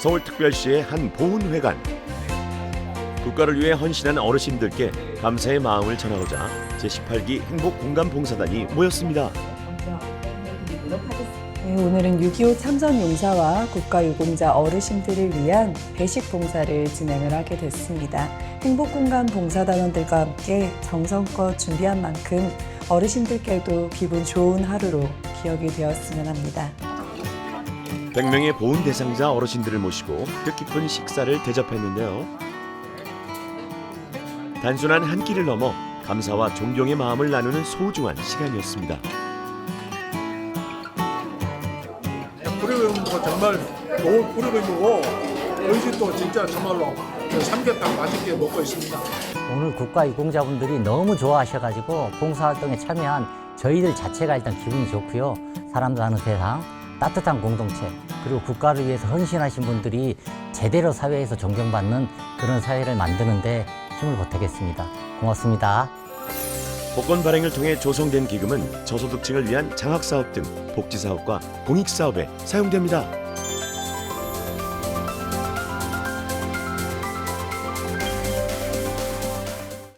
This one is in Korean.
서울특별시의 한 보훈회관. 국가를 위해 헌신한 어르신들께 감사의 마음을 전하고자 제18기 행복공감봉사단이 모였습니다. 네, 오늘은 6.25 참전 용사와 국가유공자 어르신들을 위한 배식 봉사를 진행을 하게 됐습니다. 행복공간 봉사단원들과 함께 정성껏 준비한 만큼 어르신들께도 기분 좋은 하루로 기억이 되었으면 합니다. 100명의 보훈 대상자 어르신들을 모시고 뜻깊은 식사를 대접했는데요. 단순한 한 끼를 넘어 감사와 존경의 마음을 나누는 소중한 시간이었습니다. 프로그램도 정말 좋은 프로그램이고 음식도 진짜 정말로 삼계탕 맛있게 먹고 있습니다. 오늘 국가 유공자분들이 너무 좋아하셔가지고 봉사활동에 참여한 저희들 자체가 일단 기분이 좋고요. 사람도 하는 세상, 따뜻한 공동체, 그리고 국가를 위해서 헌신하신 분들이 제대로 사회에서 존경받는 그런 사회를 만드는데 힘을 보태겠습니다. 고맙습니다. 복권 발행을 통해 조성된 기금은 저소득층을 위한 장학사업 등 복지사업과 공익사업에 사용됩니다.